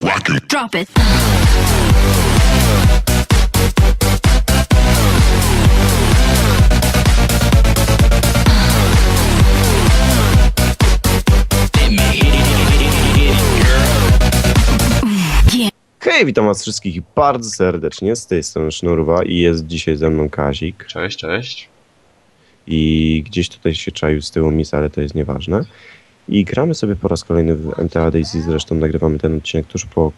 Drop it. Hej, witam was wszystkich bardzo serdecznie, z tej strony Sznurwa i jest dzisiaj ze mną Kazik Cześć, cześć. i gdzieś tutaj się czaił z tyłu mis, ale to jest nieważne. I gramy sobie po raz kolejny w MTA Daisy, zresztą nagrywamy ten odcinek tuż po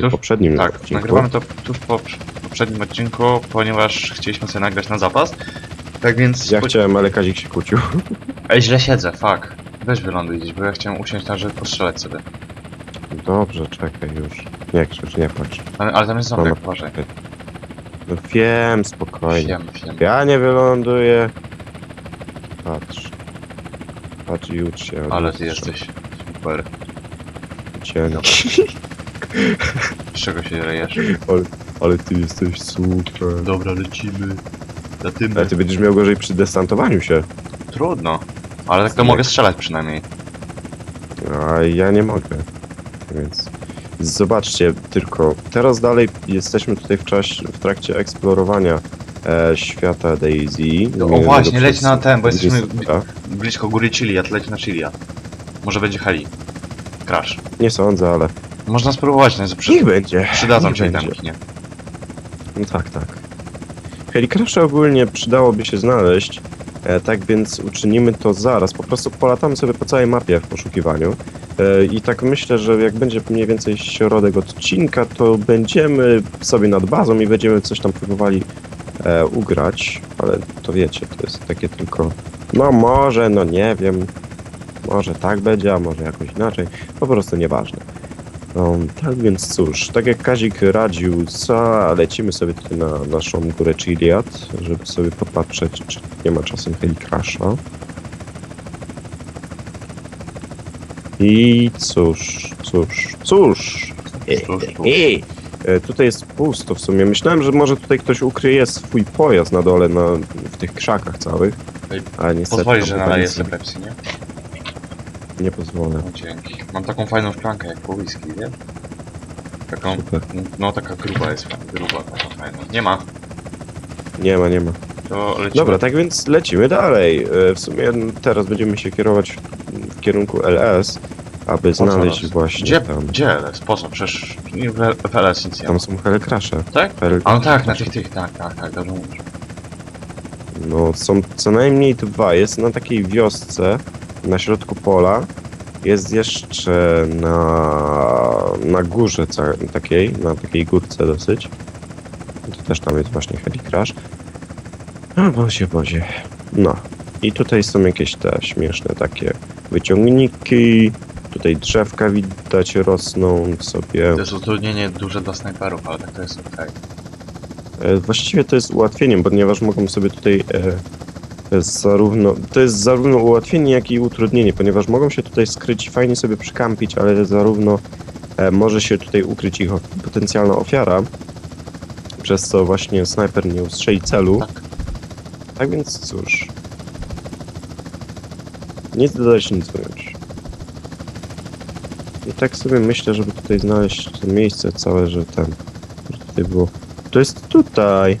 Tuż- poprzednim Tak, odcinku. nagrywamy to tuż po poprzednim odcinku, ponieważ chcieliśmy sobie nagrać na zapas. Tak więc. Ja chciałem, ale Kazik się kłócił. Ej, źle siedzę, fuck. Weź wyląduj gdzieś, bo ja chciałem usiąść tam, żeby postrzelać sobie. Dobrze, czekaj już. Nie krzycz, nie płacz. Ale, ale tam jest ząbek, uważaj. No wiem, spokojnie. Wiem, wiem. Ja nie wyląduję. Patrz. Patrz i ucz się. Ale ty jesteś super. Cienki. Z czego się rejesz? Ale, ale ty jesteś super. Dobra, lecimy. Lecimy. Ale ty będziesz miał gorzej przy desantowaniu się. Trudno. Ale tak to mogę strzelać przynajmniej. A ja nie mogę. Więc zobaczcie tylko. Teraz dalej jesteśmy tutaj w, czasie, w trakcie eksplorowania e, świata Daisy. No, o właśnie, leć na ten, bo jesteśmy- Dystra. Blisko góry Chiliad, leć na Chiliad. Może będzie heli. Crash. Nie sądzę, ale Można spróbować, no, przy... niech będzie. przydadzą niech się będzie. itemki, nie? No tak, tak. Helicrasha ogólnie przydałoby się znaleźć, e, tak więc uczynimy to zaraz. Po prostu polatamy sobie po całej mapie w poszukiwaniu. E, I tak myślę, że jak będzie mniej więcej środek odcinka, to będziemy sobie nad bazą i będziemy coś tam próbowali e, ugrać, ale to wiecie, to jest takie tylko. No może, no nie wiem. Może tak będzie, a może jakoś inaczej. Po prostu nieważne. No, tak więc cóż, tak jak Kazik radził, co lecimy sobie tutaj na naszą górę Chiliad, żeby sobie popatrzeć, czy nie ma czasem Helicrasha. I cóż, cóż, cóż. Cóż, cóż. Ej, e, tutaj jest pusto w sumie. Myślałem, że może tutaj ktoś ukryje swój pojazd na dole, na, w tych krzakach całych. Ale niestety Pozwolisz, że naleję nic sobie Pepsi, nie? Nie pozwolę. No dzięki. Mam taką fajną szklankę jak po whisky, wiesz? Taką, Super. no taka gruba jest, gruba, taka fajna. Nie ma, Nie ma, nie ma. to lecimy. Dobra, tak więc lecimy dalej. E, W sumie teraz będziemy się kierować w, kierunku LS, aby co znaleźć właśnie Gdzie, tam. gdzie LS? Po co? Przecież w w LS nic nie ma. Tam są Hellcrashe. Tak? Hell- A no tak, na tych, tych, tak, tak, tak, dobrze mówisz. No, są co najmniej dwa. Jest na takiej wiosce, na środku pola. Jest jeszcze na, na górze takiej, na takiej górce dosyć. To też tam jest właśnie Helicrash. A bozie, bozie. No. I tutaj są jakieś te śmieszne takie wyciągniki. Tutaj drzewka widać rosną sobie. To jest utrudnienie duże dla snajperów, ale to jest okej. E, Właściwie to jest ułatwieniem, ponieważ mogą sobie tutaj e, zarówno. To jest zarówno ułatwienie, jak i utrudnienie, ponieważ mogą się tutaj skryć, fajnie sobie przykampić, ale zarówno e, może się tutaj ukryć ich potencjalna ofiara, przez co właśnie snajper nie ustrzeli celu. Tak. Tak więc cóż. Nic dodać, nic ująć. I tak sobie myślę, żeby tutaj znaleźć to miejsce całe, że ten. Że tutaj było. To jest tutaj.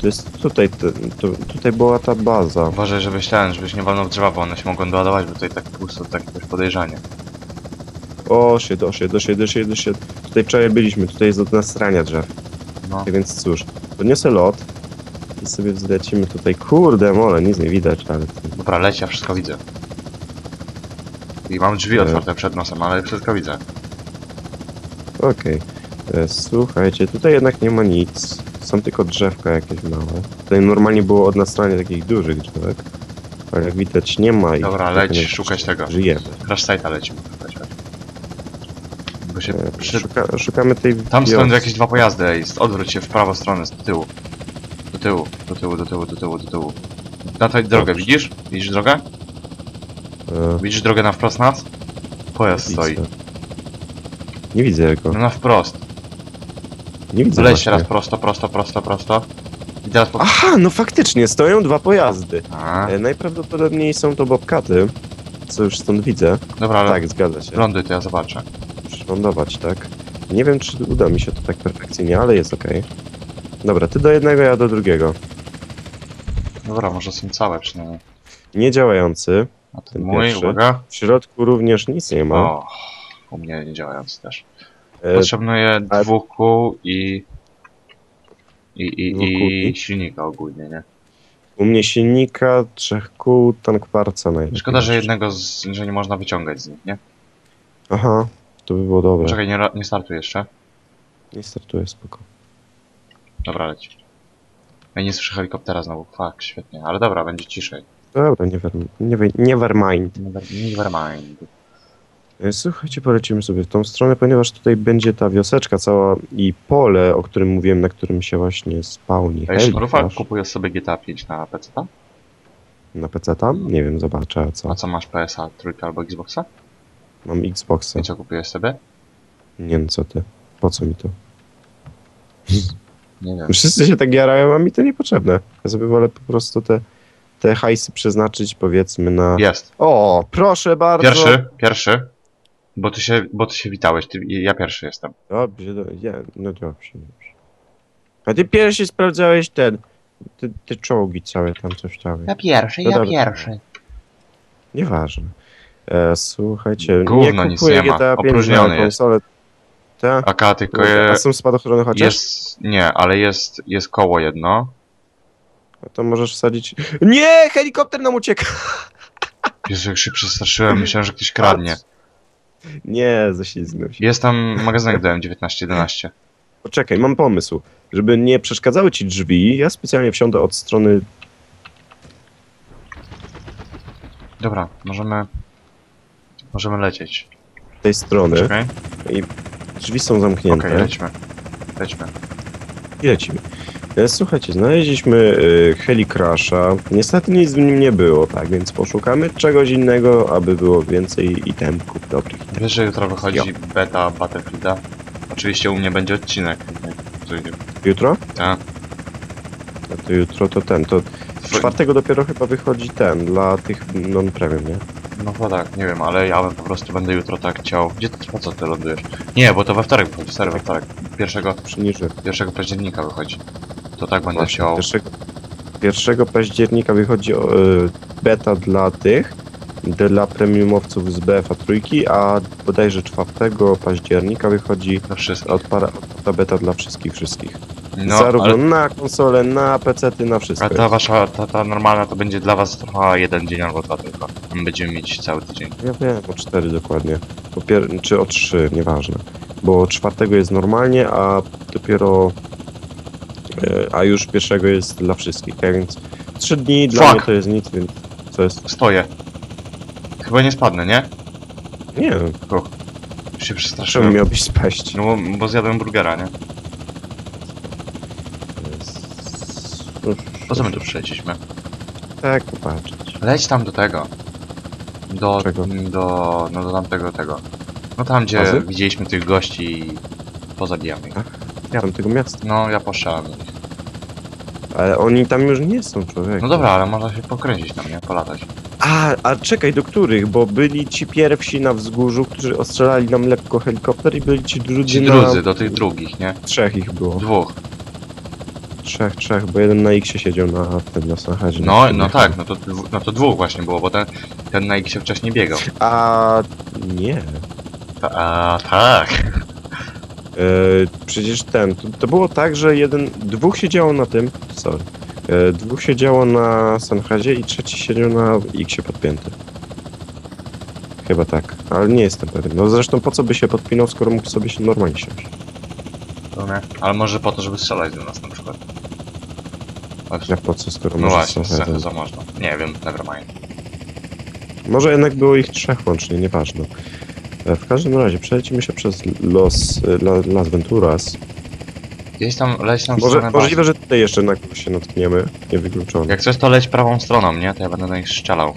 To jest tutaj. te- tutaj była ta baza. Uważaj, żebyś ten, żebyś nie walnął w drzewa, bo one się mogą doładować, bo tutaj tak pusto, tak jakoś podejrzanie. O, się, do się, do się. Tutaj wczoraj byliśmy, tutaj jest od nasrania drzew. No. Tak więc cóż, podniosę lot i sobie zlecimy tutaj. Kurde, mole, nic nie widać, ale. Dobra, leć, ja wszystko widzę. I mam drzwi E. otwarte przed nosem, ale wszystko widzę. Okej. E, Słuchajcie, tutaj jednak nie ma nic. Są tylko drzewka jakieś małe. Tutaj normalnie było od nasrania takich dużych drzewek. Ale jak widać nie ma ich. Dobra, tylko leć, szukać tego. Żyjemy. Crash site'a lecimy. chodź. Bo się E, przy... Szuka, szukamy tej Tam wiosy. jakieś dwa pojazdy, ej, odwróć się w prawą stronę, do tyłu. Do tyłu, do tyłu, do tyłu, do tyłu, do tyłu. Na tę drogę, widzisz? Widzisz drogę? E, Widzisz drogę na wprost nas? Pojazd stoi. Nie widzę go. No na wprost. Nie widzę Leć właśnie. teraz prosto, prosto, prosto, prosto. I teraz po... Aha, no faktycznie, stoją dwa pojazdy. A, E, Najprawdopodobniej są to bobkaty, co już stąd widzę. dobra, ale Tak, zgadza się. ląduj, to ja zobaczę. lądować, tak? Nie wiem, czy uda mi się to tak perfekcyjnie, ale jest ok. Dobra, ty do jednego, ja do drugiego. Dobra, może są całe przynajmniej. Niedziałający. A ten Ten mój, pierwszy. uwaga. W środku również nic nie ma. O, u mnie nie działający też. E, Potrzebuję ale- dwóch kół i... I, i, kół i? silnika ogólnie, nie? u mnie silnika, trzech kół, tank parca najlepiej. Szkoda, że jednego, z, że nie można wyciągać z nich, nie? Aha, to by było dobre. Czekaj, nie, ra- nie startuj jeszcze. Nie startuję, spoko. Dobra, leć. Ja nie słyszę helikoptera znowu, fuck, świetnie. Ale dobra, będzie ciszej. Dobra, never, never, never mind. Never, never mind. E, Słuchajcie, polecimy sobie w tą stronę, ponieważ tutaj będzie ta wioseczka cała i pole, o którym mówiłem, na którym się właśnie spawni Ej, Sznurufa, Helikarz. kupuję sobie GTA 5 na PC, tak? Na PC tam? Nie wiem, zobaczę, a co. A co masz PSA, trójka albo Xboxa? Mam Xboxa. I co kupujesz sobie? Nie wiem, co ty. Po co mi to? Nie wiem. Wszyscy się tak jarają, a mi to niepotrzebne. Ja sobie wolę po prostu te, te hajsy przeznaczyć, powiedzmy, na... Jest. O, proszę bardzo! Pierwszy, pierwszy. Bo ty się, bo ty się witałeś, ty, ja pierwszy jestem. Dobrze, do, ja, no dobrze, dobrze. A ty pierwszy sprawdzałeś ten, te, te czołgi całe, tam coś całe. pierwszy, No dobra. pierwszy. Nieważne. E, słuchajcie, Gówno, nie nic kupuję nie ma. GTA 5 Opróżniony na jest. konsolę. Ta? AK tylko je, A są spadochrony chociaż? jest, nie, ale jest, jest koło jedno. A to możesz wsadzić... Nie! Helikopter nam ucieka! Jezu, jak się przestraszyłem, myślałem, że ktoś kradnie. Nie, ześlizgnął się. Jest tam magazynek dałem 1911. Poczekaj, mam pomysł. Żeby nie przeszkadzały ci drzwi, ja specjalnie wsiądę od strony... Dobra, możemy, możemy lecieć. tej strony. Czekaj, Drzwi są okej, zamknięte. lećmy. Lećmy. I lecimy. E, Słuchajcie, znaleźliśmy y, Helicrasha. Niestety nic w nim nie było, tak więc poszukamy czegoś innego, aby było więcej itemków dobrych. Wiesz, że jutro wychodzi beta Battlefielda? Oczywiście u mnie będzie odcinek. Jutro? Tak. No to jutro to ten, to czwartego dopiero chyba wychodzi ten, dla tych non-premium, nie? No bo tak, nie wiem, ale ja po prostu będę jutro tak chciał. Gdzie ty, po co ty lądujesz? Nie, bo to we wtorek wychodzi, serio, we wtorek. Pierwszego, Przyniżę. pierwszego października wychodzi. To tak będę Właśnie, chciał. pierwszego, 1 października wychodzi o, y, beta dla tych, dla premiumowców z BFA trójki, a bodajże 4 października wychodzi odpara, ta beta dla wszystkich, wszystkich. No, Zarówno ale, na konsolę, na PC-ty, na wszystko. a ta wasza, ta, ta normalna to będzie dla was trwała jeden dzień albo dwa tylko. My będziemy mieć cały tydzień. Ja wiem, o 4 dokładnie. Po pier- czy o 3, nieważne. Bo czwartego jest normalnie, a dopiero. E, A już pierwszego jest dla wszystkich, tak więc 3 dni dla Fuck. mnie to jest nic, więc co jest? Stoję. Chyba nie spadnę, nie? Nie, Już się czemu przestraszyłem. miałbyś spaść? No bo, bo zjadłem burgera, nie? Po co my tu przyleciliśmy? Tak, popatrzeć. Leć tam do tego. Do, Czego? do, no do tamtego, tego. No tam, gdzie Bazy? widzieliśmy tych gości i pozabijamy ich. Ja tam tego miasta. No, ja nich. Ale oni tam już nie są, człowiek. No dobra, ale można się pokręcić tam, nie? Polatać. A, a czekaj, do których? Bo byli ci pierwsi na wzgórzu, którzy ostrzelali nam lekko helikopter i byli ci drudzy Ci na... drudzy, do tych drugich, nie? Trzech ich było. Dwóch. Trzech, trzech, bo jeden na X siedział na tym, na. No, no tak, no to, dwu- no to dwóch właśnie było, bo ten, ten na X wcześniej biegał. A nie. Ta, a, tak. E, przecież ten, to, to było tak, że jeden, dwóch siedziało na tym, sorry, e, dwóch siedziało na Sanhazie i trzeci siedział na X podpięty. Chyba tak, ale nie jestem pewien. No zresztą po co by się podpinał, skoro mógł sobie się normalnie siąść? Nie. Ale może po to, żeby strzelać do nas na przykład. Ale- Jak po co, skoro No właśnie, z za można. Nie wiem, nevermind. Może jednak było ich trzech łącznie, nieważne. E, W każdym razie przelecimy się przez Los, La, Las Venturas. Gdzieś tam leć tam w Może, stronę bazy. możliwe, że tutaj jeszcze na kogoś się natkniemy, niewykluczone. Jak chcesz to leć prawą stroną, nie? To ja będę na nich strzelał.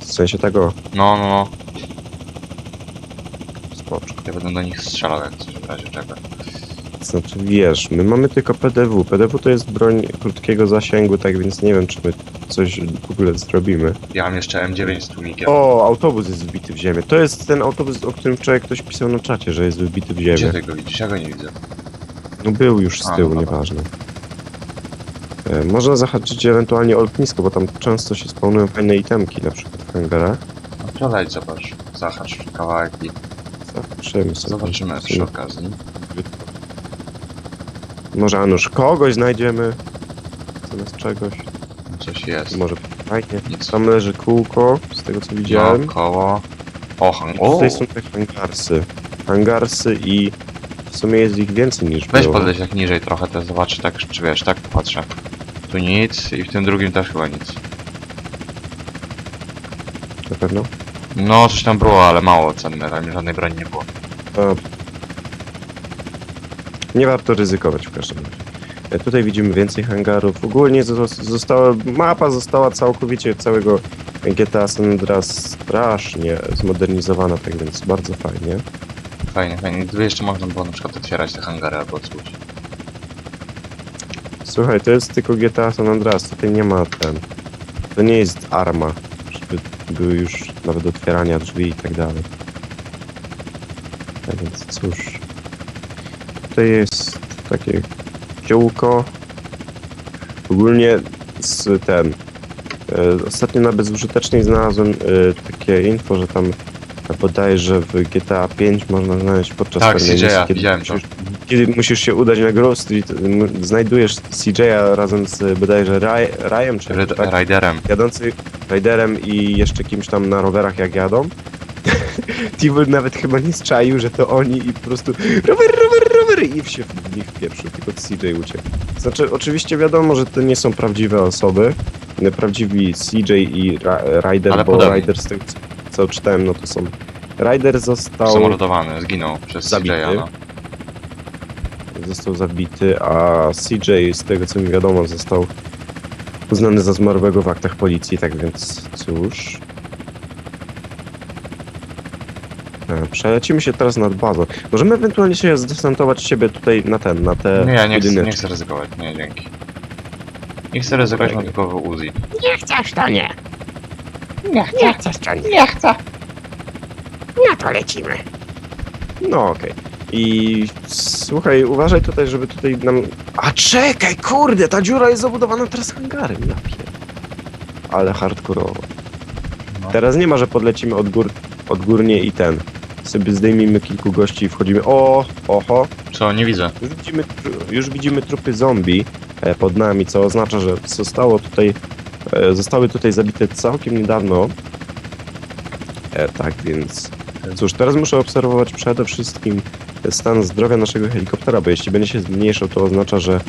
W sensie tego, No, no, no. spoczko. Ja będę do nich strzelał jak coś w razie czego. Znaczy wiesz, my mamy tylko PDW. PDW to jest broń krótkiego zasięgu, tak więc nie wiem, czy my coś w ogóle zrobimy. Ja mam jeszcze M9 z tłumikiem. O, autobus jest wbity w ziemię. To jest ten autobus, o którym wczoraj ktoś pisał na czacie, że jest wbity w Gdzie ziemię. ty go widzisz? Ja go nie widzę. No był już z A, tyłu, no dobra. nieważne. E, można zahaczyć ewentualnie o lotnisko, bo tam często się spawnują fajne itemki, na przykład w hangarach. No to leć, zobacz. Zahacz kawałek i Zobaczymy sobie. zobaczymy przy okazji. Może Anusz kogoś znajdziemy zamiast czegoś. Coś jest. Może fajnie. Nic. Tam leży kółko, z tego co widziałem. koło. O, hang... O! tutaj są te hangarsy. Hangarsy i w sumie jest ich więcej niż Weź było. podleć jak niżej trochę, to zobacz tak, czy wiesz, tak patrzę. Tu nic i w tym drugim też chyba nic. Na pewno? No, coś tam było, ale mało cenne, tam żadnej broni nie było. A... Nie warto ryzykować w każdym razie. E, Tutaj widzimy więcej hangarów. Ogólnie zos- została, mapa została całkowicie całego GTA San Andreas strasznie zmodernizowana, tak więc bardzo fajnie. Fajnie, fajnie. Gdyby jeszcze można było na przykład otwierać te hangary albo coś. Słuchaj, to jest tylko GTA San Andreas, tutaj nie ma ten... To nie jest arma, żeby były już nawet otwierania drzwi i tak dalej. Tak więc cóż... Tutaj jest takie kółko. Ogólnie z ten... E, ostatnio na bezużytecznej znalazłem e, takie info, że tam bodajże w GTA 5 można znaleźć podczas Tak, pewnej CJ'a, misji, widziałem to. musisz- kiedy musisz się udać na Grove Street, m, znajdujesz CJ'a razem z bodajże Ray, Rayem, czy Red tak, Riderem. jadący Riderem i jeszcze kimś tam na rowerach jak jadą. Tivol nawet chyba nie zczaił, że to oni i po prostu rower, rower, rower i się w nich wpieprzył, tylko CJ uciekł. Znaczy, oczywiście wiadomo, że to nie są prawdziwe osoby, nie, prawdziwi CJ i Ra Ale bo. Rider z tego co, co czytałem, no to są... Rider został... Zamordowany, zginął przez Zabity. CJ'a, no. został zabity, a CJ z tego co mi wiadomo został uznany za zmarłego w aktach policji, tak więc cóż. E, Przelecimy się teraz nad bazą. Możemy ewentualnie się zdesantować siebie tutaj na ten, na te Nie, ja nie chcę, nie chcę ryzykować, nie, dzięki. Nie chcę ryzykować, mam tylko w Uzi. Nie chcesz, to nie. Nie Nie chcesz, to nie. Nie chcę. No to lecimy. No okej. I słuchaj, uważaj tutaj, żeby tutaj nam... A czekaj, kurde, ta dziura jest zabudowana teraz hangarem, ja pier... Ale hardkorowo. No. Teraz nie ma, że podlecimy od gór, odgórnie i ten. Sobie zdejmijmy kilku gości i wchodzimy. O, oho. Co, nie widzę. Już widzimy, już widzimy trupy zombie e, pod nami, co oznacza, że zostało tutaj, e, zostały tutaj zabite całkiem niedawno. E, tak więc, cóż, teraz muszę obserwować przede wszystkim stan zdrowia naszego helikoptera, bo jeśli będzie się zmniejszał, to oznacza, że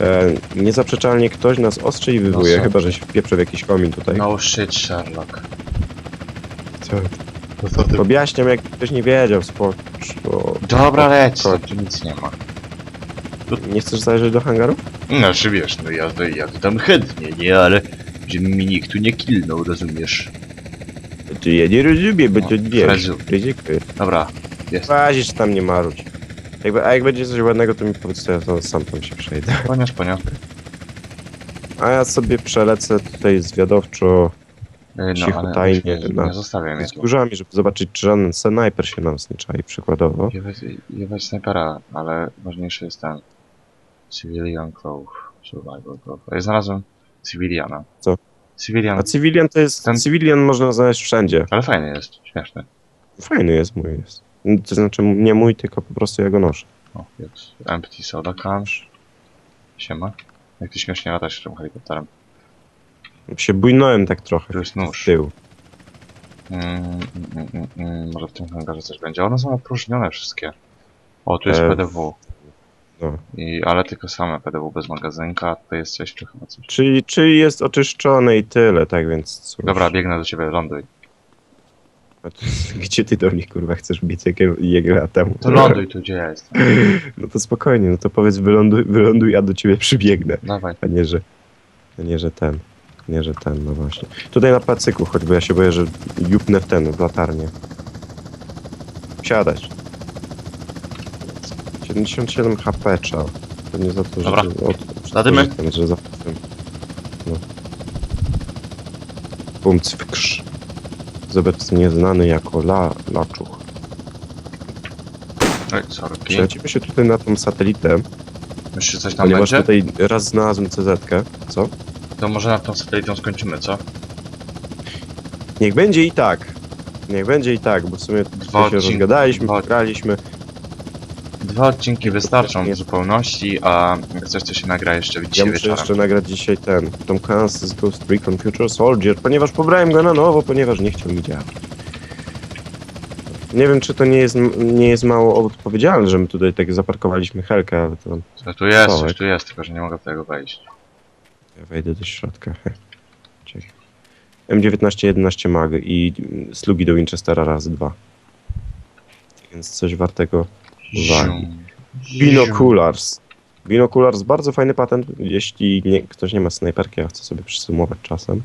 e, niezaprzeczalnie ktoś nas ostrzeliwuje, No, chyba że się wpieprze w jakiś komin tutaj. No shit, Sherlock. Co? No co ty? Objaśniam, jak ktoś nie wiedział, spocz, bo... Dobra, leć, Chodź. tu nic nie ma. Nie chcesz zajrzeć do hangaru? Znaczy wiesz, no ja, ja to tam chętnie, nie, ale żeby mi nikt tu nie kilnął, rozumiesz? Czy ja nie rozumiem, bo to No, wiesz, Frezu. ryzyko jest. Dobra, jest. Łazisz tam, nie marudź. Jakby, a jak będzie coś ładnego, to mi powiedz, to ja to sam tam się przejdę. Ponios, ponios. A ja sobie przelecę tutaj zwiadowczo Yy, Cicho, ale tajnie, nie, no. nie zostawiam z górzami, żeby zobaczyć, czy żaden snajper się nam nie czai, przykładowo. Jebać, snajpera, ale ważniejszy jest ten Civilian Clove, Survival Clove. Ja znalazłem Civiliana. Co? Civilian, A civilian to jest, Ten- civilian można znaleźć wszędzie. ale fajny jest, śmieszny. Fajny jest mój jest. To znaczy nie mój, tylko po prostu ja go noszę. O, jest Empty Soda Can. Siema. Jak ty śmiesznie latasz tym helikopterem. Się bujnąłem tak trochę Tu jest w nóż. tył. Mm, mm, mm, mm, mm, może w tym hangarze coś będzie. One są opróżnione wszystkie. O, tu jest E, PDW. No. I, ale tylko same PDW bez magazynka, a tutaj jest coś, tu chyba coś. Czyli, czyli jest oczyszczone i tyle, tak więc cóż. Dobra, biegnę do ciebie, ląduj. A Gdzie ty do mnie kurwa chcesz biec jak jego temu? To ląduj tu, gdzie ja jestem. No to spokojnie, no to powiedz wyląduj, wyląduj, a do ciebie przybiegnę. Dawaj. A nie, że, a nie, że ten. Nie, że ten, no właśnie. Tutaj na placyku, choćby ja się boję, że jupnę w ten, w latarnię. Siadać. 77 HP trzeba. Pewnie za to, że... Dobra. Od, Latymy. że ten, że za tym. No. Bum, cwkrz. Z obecnie znany jako La Laczuch. Oj, sorki. Przelecimy się tutaj na tą satelitę, Jeszcze coś tam ponieważ będzie? tutaj raz znalazłem CZ-kę. Co? To może na tą satelitą skończymy, co? Niech będzie i tak. Niech będzie i tak, bo w sumie Dwa się odcinki- rozgadaliśmy, dwa- graliśmy. Dwa odcinki wystarczą Nie. w zupełności, a jak coś to się nagra jeszcze Ja dzisiaj muszę wieczorem. jeszcze nagrać dzisiaj ten, Tom Kansas Ghost Recon Future Soldier, ponieważ pobrałem go na nowo, ponieważ nie chciał mi działać. Nie wiem, czy to nie jest, nie jest mało odpowiedzialne, że my tutaj tak zaparkowaliśmy helkę, ale to Co tu jest, coś tu jest, tylko że nie mogę do tego wejść. Ja wejdę do środka. Czekaj. M19 11 mag i slugi do Winchestera razy dwa. Więc coś wartego uwagi. Binoculars. Binoculars, bardzo fajny patent, jeśli nie, ktoś nie ma snajperki, a chce sobie przysumować czasem.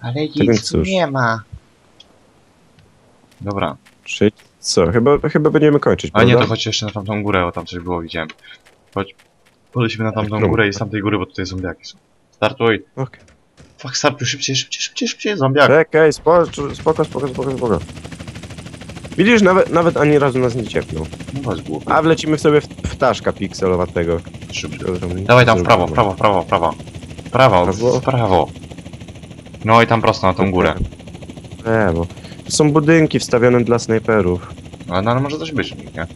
Ale Tak więc cóż. nie ma. Dobra. Czy co? Chyba, chyba będziemy kończyć, A nie, prawda? to chodź jeszcze na tamtą górę, bo tam coś było, widziałem. Chodź. Polecimy na tamtą górę i z tamtej góry, bo tutaj zombiaki są. Startuj. Okej. Fuck, startuj, szybciej, szybciej, szybciej, szybciej, zombiak. Czekaj, spoko, spoko, spoko, spoko, spoko. Widzisz, nawet, nawet ani razu nas nie ciepnął. No was głupi. A wlecimy sobie w ptaszka pikselowatego. Szybko. Dawaj tam w prawo, w prawo, w prawo, w prawo. W prawo, Prawo? w prawo. No i tam prosto na tą górę. Lewo. To są budynki wstawione dla snajperów. No, no ale może coś być, nie?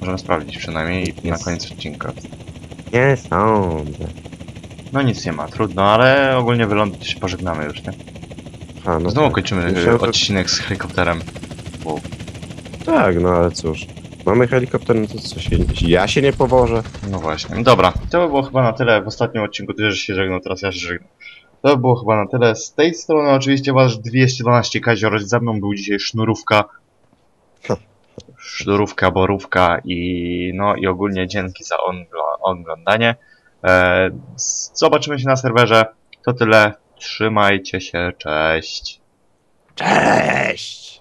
Możemy sprawdzić przynajmniej i na koniec odcinka. Nie sądzę. No nic nie ma, trudno, ale ogólnie wyląd się pożegnamy już, nie? A, no Znowu tak. kończymy Myślałem, że- odcinek z helikopterem. Tak, no ale cóż. Mamy helikopter, no to co się... Ja się nie powożę. No właśnie. Dobra, to by było chyba na tyle. W ostatnim odcinku ty żeś się żegnał, teraz ja się żegnam. To by było chyba na tyle. Z tej strony oczywiście wasz 212 Kazior, ze mną był dzisiaj Sznurówka. Sznurówka, Borówka i no i ogólnie dzięki za oglądanie. E, zobaczymy się na serwerze. To tyle. Trzymajcie się, cześć. Cześć!